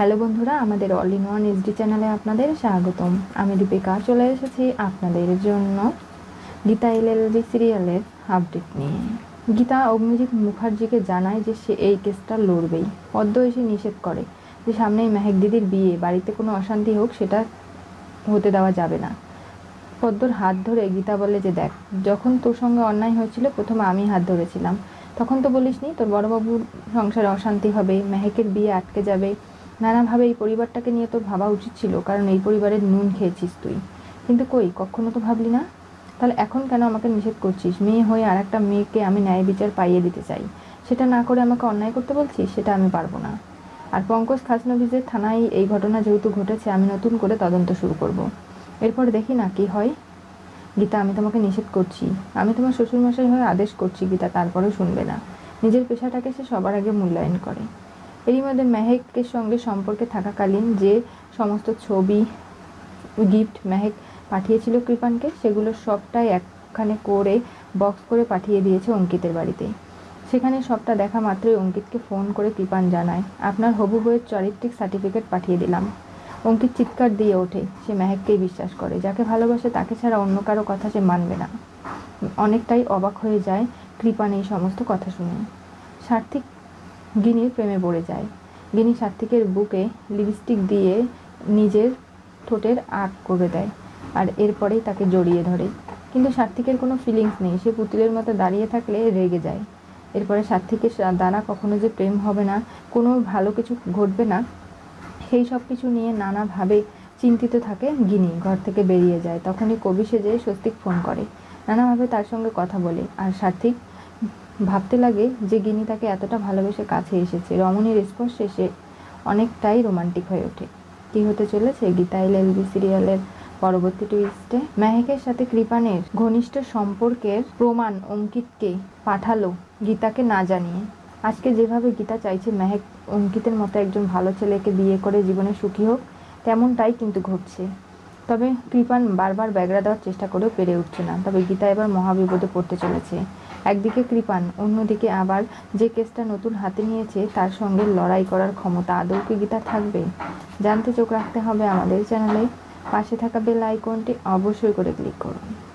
Hello বন্ধুরা, আমাদের all in one SD চ্যানেলে আপনাদের স্বাগতম। আমি দীপিকা, চলে এসেছি আপনাদের জন্য গীতা এলএলবি সিরিয়ালের আপডেট নিয়ে। গীতা অগ্নিজিৎ মুখার্জিকে জানায় যে সে এই কেসটা লড়বেই। পদ্ম এসে নিষেধ করে যে সামনেই মেহেক দিদির বিয়ে, বাড়িতে কোনো অশান্তি হোক, সেটা হতে দেওয়া যাবে না। পদ্মর হাত ধরে গীতা বলে যে, দেখ, যখন তোর সঙ্গে অন্যায় হয়েছিল, প্রথমে আমি হাত ধরেছিলাম। তখন তো বলিসনি, তোর বড়বাবুর সংসারে অশান্তি হবে, মেহেকের বিয়ে আটকে যাবে নানাভাবে এই পরিবারটাকে নিয়ে তোর ভাবা উচিত ছিল, কারণ এই পরিবারের নুন খেয়েছিস তুই। কিন্তু কই, কখনো তো ভাবলি না? তাহলে এখন কেন আমাকে নিষেধ করছিস? মেয়ে হয়ে আর একটা মেয়েকে আমি ন্যায় বিচার পাইয়ে দিতে চাই। সেটা না করে আমাকে অন্যায় করতে বলছিস? সেটা আমি পারব না। আর পঙ্কজ খাসনবিজের থানায় এই ঘটনা যেহেতু ঘটেছে, আমি নতুন করে তদন্ত শুরু করব। এরপর দেখি না, কি হয়? গীতা, আমি তোমাকে নিষেধ করছি। আমি তোমার শ্বশুরমশাই হয়ে আদেশ করছি, গীতা তারপরেও শুনবে না। নিজের পেশাটাকে সে সবার আগে মূল্যায়ন করে। এরই মধ্যে মেহেকের সঙ্গে সম্পর্কে থাকাকালীন যে সমস্ত ছবি গিফট মেহেক পাঠিয়েছিল কৃপানকে, সেগুলো সবটাই একখানে করে বক্স করে পাঠিয়ে দিয়েছে অঙ্কিতের বাড়িতে। সেখানে সবটা দেখা মাত্রই অঙ্কিতকে ফোন করে কৃপান জানায়, আপনার হবু বইয়ের চারিত্রিক সার্টিফিকেট পাঠিয়ে দিলাম। অঙ্কিত চিৎকার দিয়ে ওঠে, সে মেহেককেই বিশ্বাস করে, যাকে ভালোবাসে তাকে ছাড়া অন্য কারও কথা সে মানবে না। অনেকটাই অবাক হয়ে যায় কৃপান এই সমস্ত কথা শুনে। সার্থিক গিনির প্রেমে পড়ে যায়। গিনি সার্থিকের বুকে লিপস্টিক দিয়ে নিজের ঠোঁটের আর্ট করে দেয় আর এরপরেই তাকে জড়িয়ে ধরে। কিন্তু সার্থিকের কোনো ফিলিংস নেই। সে পুতুলের মতো দাঁড়িয়ে থাকলে রেগে যায়। এরপরে সার্থিকের দ্বারা কখনো যে প্রেম হবে না, কোনো ভালো কিছু ঘটবে না, সেই সব কিছু নিয়ে নানাভাবে চিন্তিত থাকে গিনি। ঘর থেকে বেরিয়ে যায়। তখনই কবি সেজে স্বস্তিক ফোন করে। নানাভাবে তার সঙ্গে কথা বলে। আর সার্থিক ভাবতে লাগে যে গিনি তাকে এতটা ভালোবেসে কাছে এসেছে। রমণীর স্পর্শে সে অনেকটাই রোমান্টিক হয়ে ওঠে। কী হতে চলেছে? গীতা এলএলবি সিরিয়ালের পরবর্তী টুইস্টে মেহেকের সাথে কৃপানের ঘনিষ্ঠ সম্পর্কের প্রমাণ অঙ্কিতকে পাঠালো গীতাকে না জানিয়ে। আজকে যেভাবে গীতা চাইছে, মেহেক অঙ্কিতের মতো একজন ভালো ছেলেকে বিয়ে করে জীবনে সুখী হোক, তেমনটাই কিন্তু ঘটছে। তবে কৃপান বারবার ব্যাগরা দেওয়ার চেষ্টা করেও পেরে উঠছে না। তবে গীতা এবার মহাবিপদে পড়তে চলেছে। একদিকে কৃপান, অন্যদিকে আবার যে কেসটা নতুন হাতে নিয়েছে, তার সঙ্গে লড়াই করার ক্ষমতা আদৌ কি গীতা থাকবে? জানতে চোখ রাখতে হবে আমাদের চ্যানেলে। পাশে থাকা বেল আইকনটি অবশ্যই করে ক্লিক করুন।